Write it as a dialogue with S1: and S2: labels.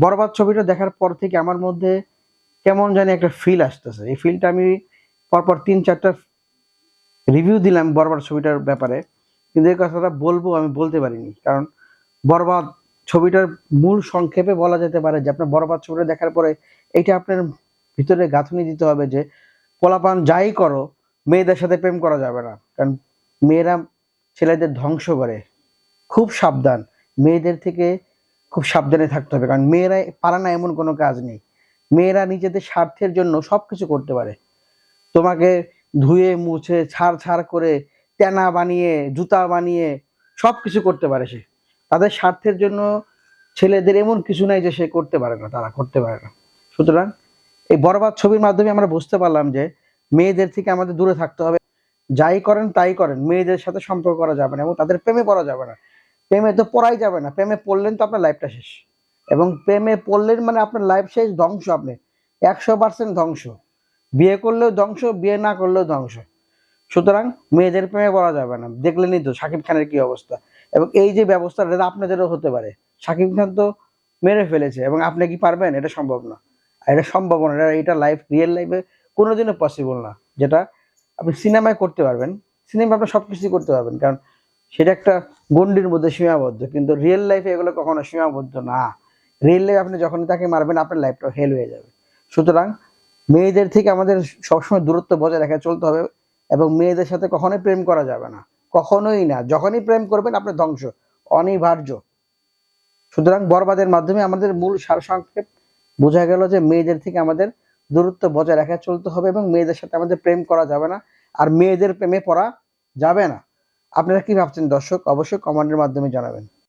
S1: বরবাদ ছবিটা দেখার পর থেকে আমার মধ্যে কেমন জানি একটা ফিল আসতেছে। এই ফিলটা আমি পরপর তিন, চারটা রিভিউ দিলাম বরবাদ ছবিটার ব্যাপারে। কিন্তু এই কথাটা বলব, আমি বলতে পারিনি। কারণ বরবাদ ছবিটার মূল সংক্ষেপে বলা যেতে পারে যে, আপনার বরবাদ ছবিটা দেখার পরে এটা আপনার ভিতরে গাঁথনি দিতে হবে যে, পোলাপান যাই করো, মেয়েদের সাথে প্রেম করা যাবে না। কারণ মেয়েরা ছেলেদের ধ্বংস করে। খুব সাবধান। মেয়েদের থেকে খুব সাবধানে থাকতে হবে। কারণ মেয়েরা পারে না এমন কোনো কাজ নেই। মেয়েরা নিজেদের স্বার্থের জন্য সব কিছু করতে পারে। তোমাকে ধুয়ে, মুছে, ছাড় ছাড় করে তেনা বানিয়ে, জুতা বানিয়ে সব কিছু করতে পারে সে। তাদের স্বার্থের জন্য ছেলেদের এমন কিছু নাই যে সে করতে পারে না, তারা করতে পারে না। সুতরাং এই বরবাদ ছবির মাধ্যমে আমরা বুঝতে পারলাম যে মেয়েদের থেকে আমাদের দূরে থাকতে হবে। যাই করেন, তাই করেন। মেয়েদের সাথে সম্পর্ক করা যাবে না এবং তাদের প্রেমে পড়া যাবে না। প্রেমে তো পড়াই যাবে না। প্রেমে পড়লেন তো আপনার লাইফটা শেষ। এবং প্রেমে পড়লেন মানে আপনার লাইফ শেষ ধ্বংস আপনি। একশো পার্সেন্ট ধ্বংস। বিয়ে করলেও ধ্বংস, বিয়ে না করলেও ধ্বংস। সুতরাং মেয়েদের প্রেমে পড়া যাবে না। দেখলেনই তো শাকিব খানের কি অবস্থা। এবং এই যে ব্যবস্থা এটা আপনাদেরও হতে পারে। শাকিব খান তো মেরে ফেলেছে এবং আপনি কি পারবেন? এটা সম্ভব না। এটা সম্ভব না। এটা এটা লাইফ রিয়েল লাইফে কোনোদিনও পসিবল না। যেটা আপনি সিনেমায় করতে পারবেন। সিনেমা আপনি সব কিছুই করতে পারবেন। কারণ সেটা একটা গণ্ডির মধ্যে সীমাবদ্ধ, কিন্তু রিয়েল লাইফে এগুলো কখনো সীমাবদ্ধ না। রিয়েল লাইফে আপনি যখনই তাকে মারবেন, আপনার লাইফটা হেল হয়ে যাবে। সুতরাং মেয়েদের থেকে আমাদের সবসময় দূরত্ব বজায় রেখে চলতে হবে এবং মেয়েদের সাথে কখনোই প্রেম করা যাবে না। কখনোই না। যখনই প্রেম করবেন, আপনার ধ্বংস, অনিবার্য। সুতরাং বরবাদের মাধ্যমে আমাদের মূল সারসংক্ষেপ বোঝা গেল যে মেয়েদের থেকে আমাদের দূরত্ব বজায় রেখে চলতে হবে এবং মেয়েদের সাথে আমাদের প্রেম করা যাবে না। আর মেয়েদের প্রেমে পড়া যাবে না। আপনারা কি ভাবছেন দর্শক? অবশ্যই কমেন্টের মাধ্যমে জানাবেন।